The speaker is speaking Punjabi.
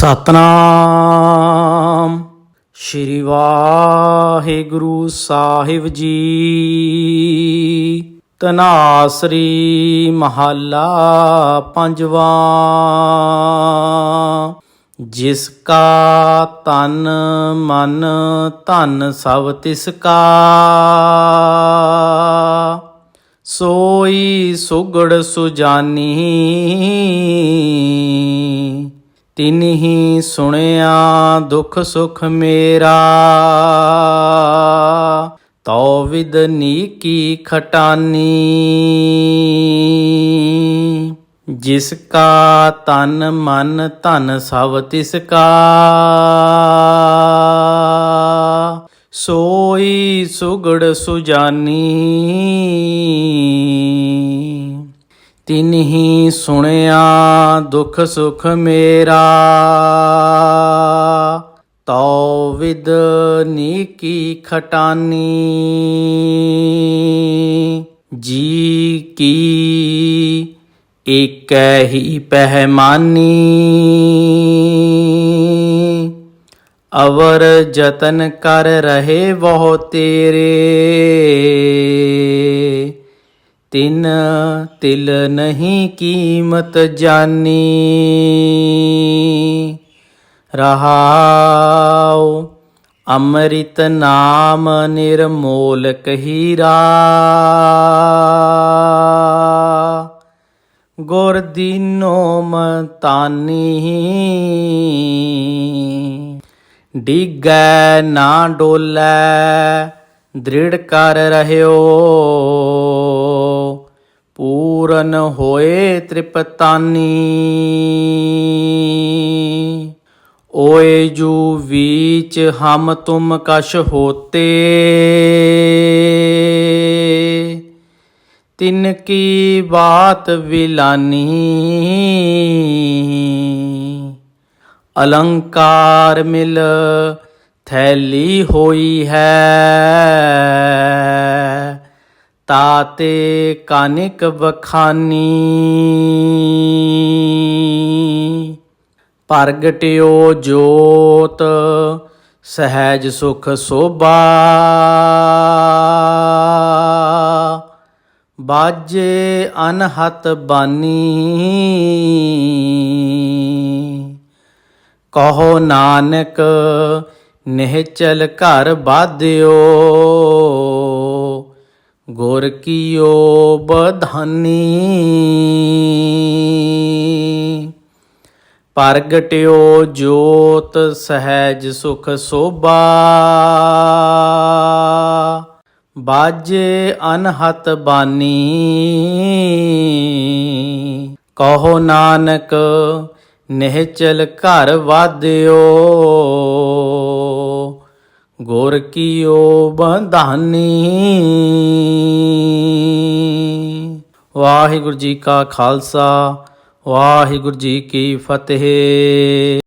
ਸਤਨਾਮ। ਸ਼੍ਰੀ ਵਾਹਿਗੁਰੂ ਸਾਹਿਬ ਜੀ। ਤਨਾਸਰੀ ਮਹੱਲਾ ਪੰਜਵਾਂ। ਜਿਸ ਕਾ ਤਨ ਮਨ, ਧਨ ਸਭ ਤਿਸ ਕਾ। ਸੋਈ ਸੁਗੜ ਸੁਜਾਨੀ। ਤਿਨਹੀ ਸੁਣਿਆ, ਦੁਖ ਸੁਖ ਮੇਰਾ। ਤਉ ਵਿਦ ਨੀਕੀ ਖਟਾਨੀ। ਜਿਸ ਕਾ ਤਨ ਮਨ ਧਨ ਸਭ ਤਿਸ ਕਾ। ਸੋਈ ਸੁਗੜ ਸੁਜਾਨੀ। ਤਿਨਹੀ ਸੁਣਿਆ, ਦੁਖ ਸੁਖ ਮੇਰਾ। ਤਉ ਵਿਦ ਨੀਕੀ ਖਟਾਨੀ। ਜੀ ਕੀ ਏਕੈ ਹੀ ਪਹਿਮਾਨੀ। ਅਵਰ ਜਤਨ ਕਰ ਰਹੇ ਬਹੁ ਤੇਰੇ। ਤਿਨ ਤਿਲ ਨਹੀਂ ਕੀਮਤ ਜਾਨੀ। ਰਹਾਉ ਅੰਮ੍ਰਿਤ ਨਾਮ ਨਿਰਮੋਲ ਕਹੀਰਾ ਗੁਰ ਦੀਨੋ ਮਤਾਨੀ। ਡਿਗੈ ਨਾ ਡੋਲੈ, ਦ੍ਰਿੜ ਕਰ ਰਹਿਓ। ਪੂਰਨ ਹੋਏ ਤ੍ਰਿਪਤਾਨੀ। ਓਏ ਜੂ ਵੀਚ ਹਮ ਤੁਮ ਕਸ਼ ਹੋਤੇ। ਤਿਨ ਕੀ ਬਾਤ ਵਿਲਾਨੀ। ਅਲੰਕਾਰ ਮਿਲ ਥੈਲੀ ਹੋਈ ਹੈ। ਤਾਤੇ ਕਾਨਿਕ ਬਖਾਨੀ ਪ੍ਰਗਟਿਓ ਜੋਤ, ਸਹਿਜ ਸੁਖ ਸੋਭਾ। ਬਾਜੇ ਅਨਹਤ ਬਾਨੀ। ਕਹੋ ਨਾਨਕ, ਨਿਹਚਲ ਘਰ ਬਾਧਿਓ। ਗੁਰ ਕੀਓ ਬਧਾਨੀ। ਪ੍ਰਗਟਿਓ ਜੋਤ ਸਹਿਜ ਸੁਖ ਸੋਭਾ। ਬਾਜੇ ਅਨਹਤ ਬਾਨੀ। ਕਹੋ ਨਾਨਕ, ਨਿਹਚਲ ਘਰ ਵਾਦਿਓ ਗੁਰ ਕੀਓ ਬੰਧਾਨੀ। ਵਾਹਿਗੁਰੂ ਜੀ ਕਾ ਖਾਲਸਾ ਵਾਹਿਗੁਰੂ ਜੀ ਕੀ ਫਤਿਹ।